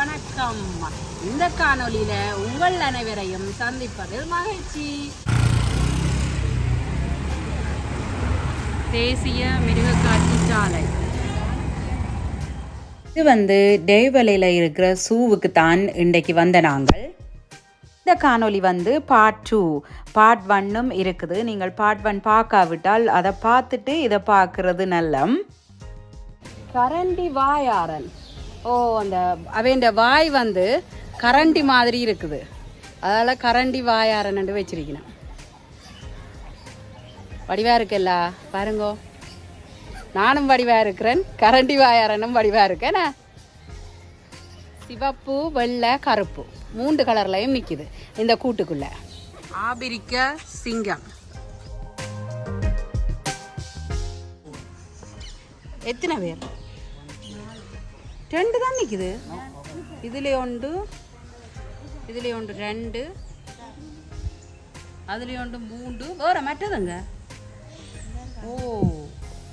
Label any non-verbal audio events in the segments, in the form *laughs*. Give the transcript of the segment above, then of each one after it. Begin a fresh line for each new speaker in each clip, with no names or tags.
வணக்கம். இந்த காணொலியில உங்கள் அனைவரையும் சந்திப்பதில் மகிழ்ச்சி. தேசிய மிருகக்காட்சி சாலை.
இது வந்து டேவலையில் இருக்கிற சூவுக்கு தான் இன்றைக்கு வந்த நாங்கள். இந்த காணொளி வந்து பார்ட் டூ பார்ட் ஒன்னும் இருக்குது. நீங்கள் பார்ட் ஒன் பார்க்காவிட்டால் அதை பார்த்துட்டு இதை பார்க்கறது நல்லம்.
கரண்டி வாயாரன். ஓ அந்த அவன் வாய் வந்து கரண்டி மாதிரி இருக்குது. அதால் கரண்டி வாயாரன்னு வச்சிருக்கணும். வடிவா இருக்குல்ல? பாருங்கோ. நானும் வடிவா இருக்கிறேன். கரண்டி வாயாரனும் வடிவா இருக்கேன். சிவப்பு வெள்ளை கருப்பு. மூன்று கலர்லையும் நிற்கிது இந்த கூட்டுக்குள்ள. ஆபிரிக்க சிங்கம். எத்தனை பேர்? ரெண்டு தான் நிற்குது இதுல ஒன்று இதுல ஒன்று ரெண்டு. அதுல ஒன்று மூன்று. வேற மற்றதுங்க. ஓ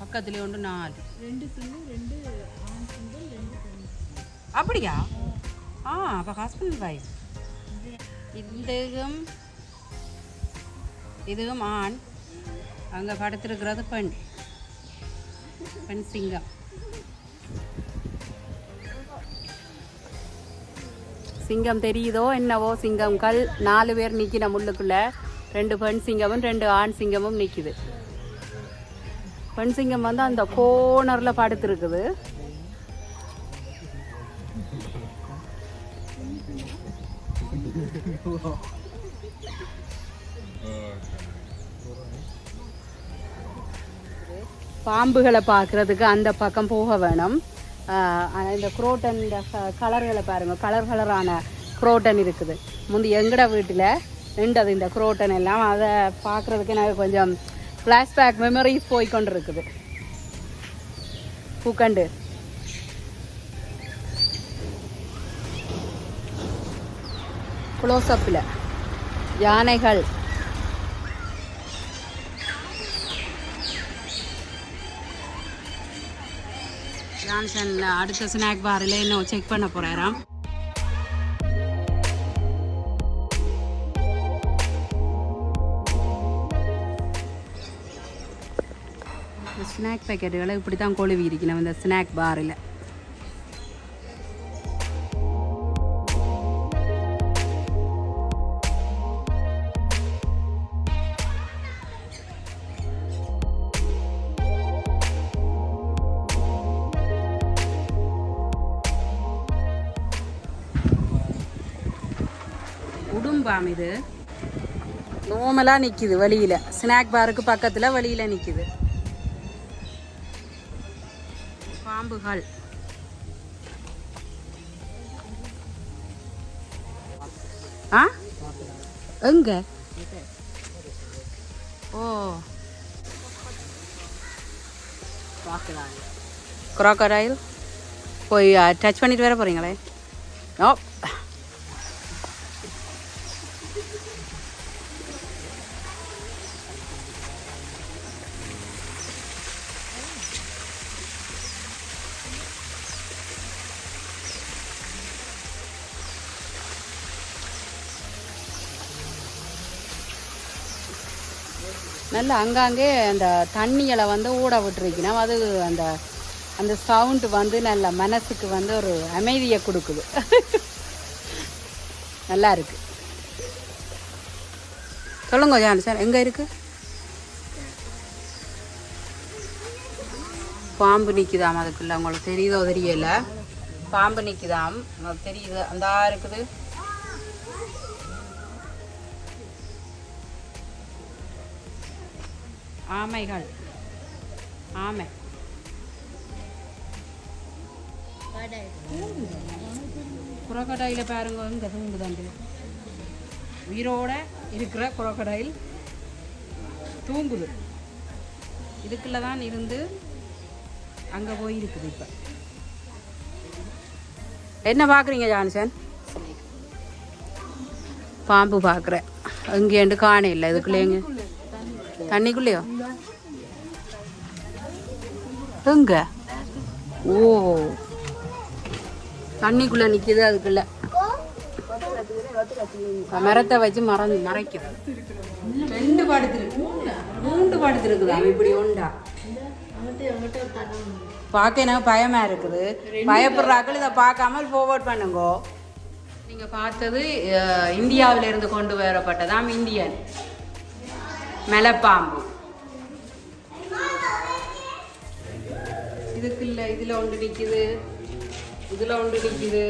பக்கத்துல ஒன்று நாலு. ரெண்டு அப்படியா? ஆ அப்போ ஹஸ்பண்ட் வைஃப் இதுவும் இதுவும் ஆண். அங்கே படுத்திருக்கிறது பெண். பெண் சிங்கம். சிங்கம் தெரியுதோ? என்னவோ சிங்கங்கள் நாலு பேர் நிற்கின முள்ளுக்குள்ள ரெண்டு பெண் சிங்கமும் ரெண்டு ஆண் சிங்கமும் நிற்கிது பெண் சிங்கம் வந்து அந்த கோனரில் படுத்துருக்குது. பாம்புகளை பார்க்குறதுக்கு அந்த பக்கம் போக வேணும். இந்த குரோட்டன் இந்த கலர்களை பாருங்கள் கலர் கலரான குரோட்டன் இருக்குது. முந்தி எங்கட வீட்டில் நின்றது இந்த குரோட்டன் எல்லாம். அதை பார்க்குறதுக்கு எனக்கு கொஞ்சம் ஃப்ளாஷ்பேக் மெமரிஸ் போய்கொண்டு இருக்குது பூக்கண்டு க்ளோஸ்அப்பில் யானைகள். ஜான்சன்ல அடுத்த ஸ்நாக் பாரில் இன்னும் செக் பண்ண போறாராம். ஸ்நாக் பேக்கெட்டுகளை இப்படி தான் கொழுவி இருக்கணும் இந்த ஸ்நாக் பாரில் உடும்பாம் இது. நோமலாக நிற்கிது வழியில். ஸ்நாக் பாருக்கு பக்கத்தில் வழியில் நிற்கிது பாம்புகள். ஆ? எங்க? ஓ. Crocodile? போய் டச் பண்ணிட்டு வர போறீங்களே. ஓ நல்ல அங்காங்கே அந்த தண்ணிகளை வந்து ஊட விட்டுருக்கணும் அது அந்த அந்த சவுண்டு வந்து நல்ல மனசுக்கு வந்து ஒரு அமைதியை கொடுக்குது. *laughs* நல்லா இருக்கு. சொல்லுங்க ஜான் சார் எங்கே இருக்கு? பாம்பு நிற்குதாம் அதுக்குள்ள உங்களுக்கு தெரியுதோ தெரியல. பாம்பு நிற்குதாம் தெரியுது அந்த இருக்குது. ஆமைகள். ஆமை. குரோக்கடையில பாருங்க இங்க தூங்குதாண்டு உயிரோட இருக்கிற குரோக்கடைல் தூங்குது. இதுக்குள்ள தான் இருந்து அங்கே போய் இருக்குது என்ன பார்க்குறீங்க ஜான்சன்? பாம்பு பார்க்குறேன் எங்கேண்டு காண இல்லை இதுக்குள்ளேங்க. தண்ணிக்குள்ளேயோ? எங்க? ஓ. தண்ணிக்குள்ள நிக்குது அதுக்குள்ள. மரத்தை வச்சு மரம் மறைக்குது ரெண்டு படுத்துருக்கு மூன்று படுத்துருக்குது அவன் இப்படி உண்டா பார்க்க எனக்கு பயமா இருக்குது. பயப்படுறாக்கள் இதை பார்க்காம ஃபார்வர்ட் பண்ணுங்கோ. நீங்க பார்த்தது அஹ், இந்தியாவில இருந்து கொண்டு வரப்பட்டதாம் இந்தியன். மலைப்பாம்பு. இதுக்கு இல்லை இதில் ஒன்று நிக்குது. இதில் ஒன்று நிக்குது.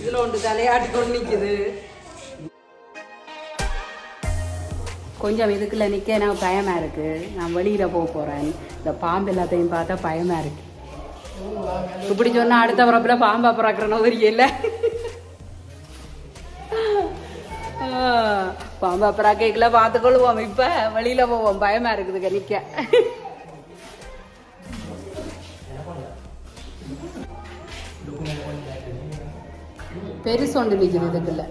இதில் ஒன்று தலையாட்டு ஒன்று நிக்குது. கொஞ்சம் இதுக்குள்ள நிற்க எனக்கு பயமா இருக்கு. நான் வெளியில் போக போறேன். இந்த பாம்பு எல்லாத்தையும் பார்த்தா பயமா இருக்கு. இப்படி சொன்னால் அடுத்த பிறப்புல பாம்பா பிறக்கிறனோ தெரியல ஆஹ், பாம்பா பிறக்கல பார்த்துக்கொள்வோம். இப்போ வெளியில் போவோம். பயமா இருக்குதுங்க நிற்க பெருசு ஒன்று இதுக்குள்ள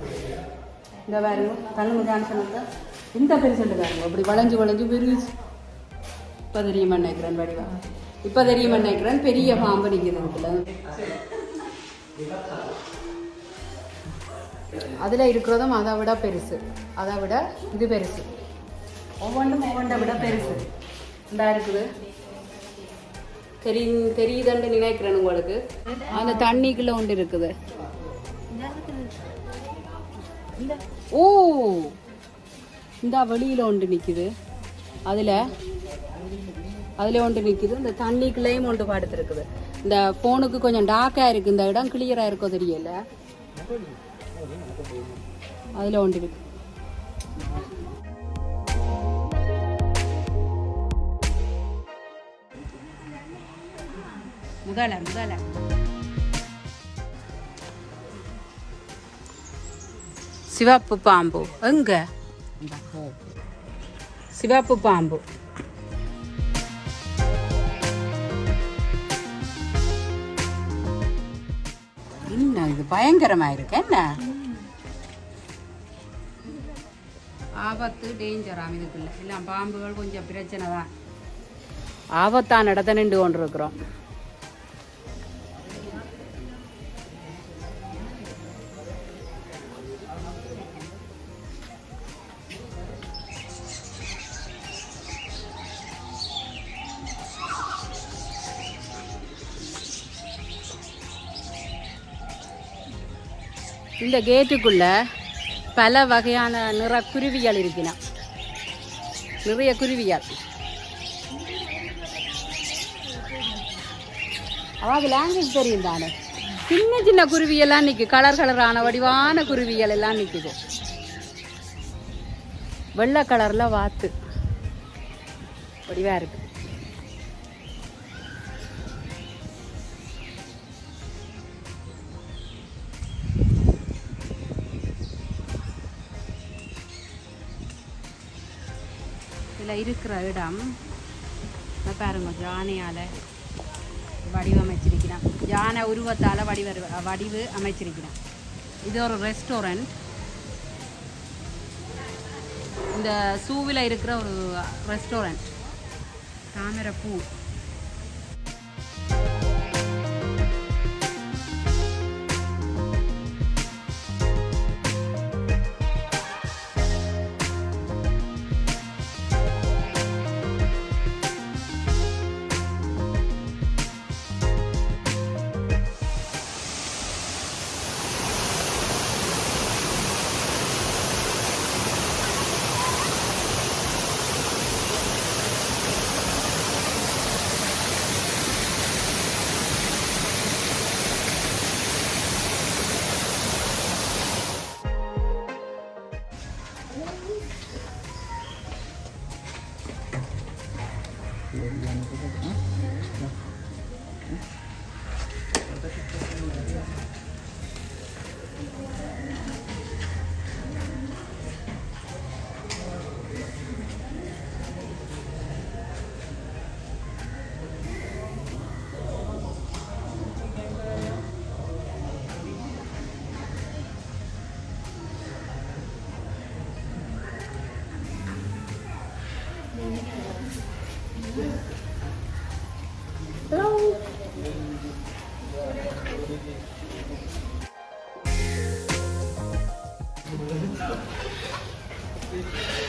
இந்த பாருங்க கண்ணு காமிச்சனங்க இந்த பெருசு பாருங்க அப்படி வளைஞ்சு வளைஞ்சு பெருசு. இப்போ தெரியுமா நினைக்கிறேன் வடிவா. இப்போ தெரியுமா நினைக்கிறேன் பெரிய பாம்பு நிற்கிது இதுக்குள்ள அதில் இருக்கிறதும் அதை விட பெருசு. அதை விட இது பெருசு. ஒவ்வொன்றும் ஒவ்வொன்றை விட பெருசு. இந்த இருக்குது. தெரி தெரியுதுன்னு நினைக்கிறேன் உங்களுக்கு. அந்த தண்ணிக்குள்ளே ஒன்று இருக்குது. ஓ இந்த வெளியில் ஒன்று நிற்குது அதில் அதில் ஒன்று நிற்குது இந்த தண்ணிக்குள்ளேயும் ஒன்று படுத்துருக்குது. இந்த ஃபோனுக்கு கொஞ்சம் டார்க்காக இருக்குது இந்த இடம் கிளியராக இருக்கோ தெரியல. அதில் ஒன்று இருக்கு முதல முதல. சிவப்பு பாம்பு. எங்க? சிவப்பு பாம்பு. என்ன இது பயங்கரமா இருக்கு? என்ன? ஆபத்து டேஞ்சராம் இதுக்குள்ள எல்லாம் பாம்புகள் கொஞ்சம் பிரச்சனை தான். ஆபத்தான இடத்த நின்று கொண்டிருக்கிறோம் இந்த கேட்டுக்குள்ள பல வகையான நிற குருவிகள் இருக்கின நிறைய குருவிகள். அதாவது லாங்குவேஜ் தெரியும் தானே? சின்ன சின்ன குருவியெல்லாம் நிற்கும் கலர் கலரான வடிவான குருவிகள் எல்லாம் நிற்குது வெள்ளை கலரில் வாத்து. வடிவாக இருக்குது இதில் இருக்கிற இடம் இதை பாருங்க யானையால் வடிவமைச்சிருக்கிறான். யானை உருவத்தால் வடிவ வடிவு அமைச்சிருக்கிறான். இது ஒரு ரெஸ்டாரண்ட் இந்த சூவில் இருக்கிற ஒரு ரெஸ்டாரண்ட் தாமரை பூ Thank you.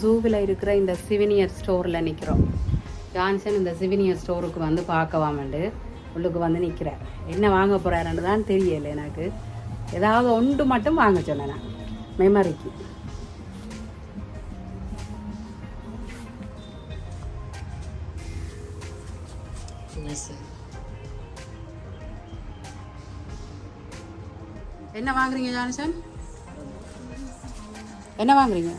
ஜூவில் இருக்கிற இந்த சிவினியர் ஸ்டோரில் நிற்கிறோம் ஜான்சன் இந்த சிவினியர் ஸ்டோருக்கு வந்து பார்க்கவாமண்டு உள்ளுக்கு வந்து நிற்கிறார் என்ன வாங்க போகிறாருன்னு தான் தெரியல எனக்கு. ஏதாவது ஒன்று மட்டும் வாங்க சொன்னேன் மெமரிக்கு என்ன வாங்குறீங்க ஜான்சன்? என்ன வாங்குறீங்க?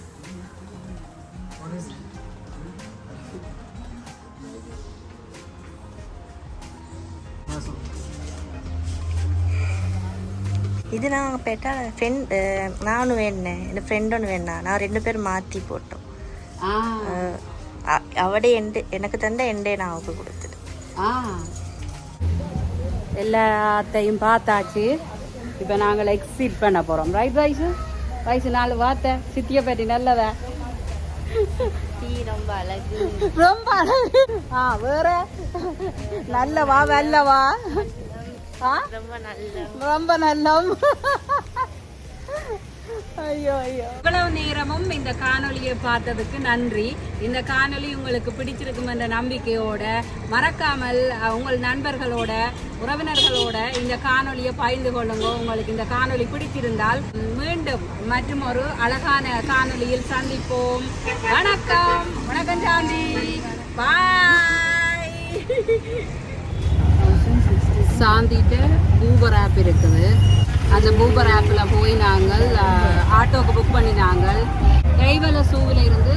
இது நான் பெட்டா ஃப்ரெண்ட் நானும் வேணேன். என் ஃப்ரெண்ட் ஒன்று வேணா நான் ரெண்டு பேரும் மாற்றி போட்டோம். அவடே எண்டு எனக்கு தந்த எண்டே நான் அவக்கு கொடுத்துட்டேன்
ஆ. எல்லாத்தையும் பார்த்தாச்சு. இப்போ நாங்கள் எக்ஸிட் பண்ண போகிறோம் ரைட் வயசு வயசு நாலு வார்த்தை. சித்தியை பற்றி நல்லதா
ரொம்ப அழகு.
ரொம்ப அழகு. ஆ வேற? நல்லவா வெல்லவா?
ரொம்ப நல்ல
ரொம்ப நல்லம் ஐயோ ஐயோ. இவ்வளவு நேரமும் இந்த காணொலியை பார்த்ததுக்கு நன்றி. இந்த காணொலி உங்களுக்கு பிடிச்சிருக்கும் என்ற நம்பிக்கையோட மறக்காமல் உங்கள் நண்பர்களோட உறவினர்களோட இந்த காணொலியை பகிர்ந்து கொள்ளுங்க. உங்களுக்கு இந்த காணொலி பிடிச்சிருந்தால் மீண்டும் மற்றும் ஒரு அழகான காணொளியில் சந்திப்போம். வணக்கம். வணக்கம் சாந்தி. பாய். சாந்திட்ட ஊபர் ஆப் இருக்குது. அந்த ஊபர் ஆப்பில் போய் நாங்கள் ஆட்டோவுக்கு புக் பண்ணி நாங்கள் கைவல சூவில் இருந்து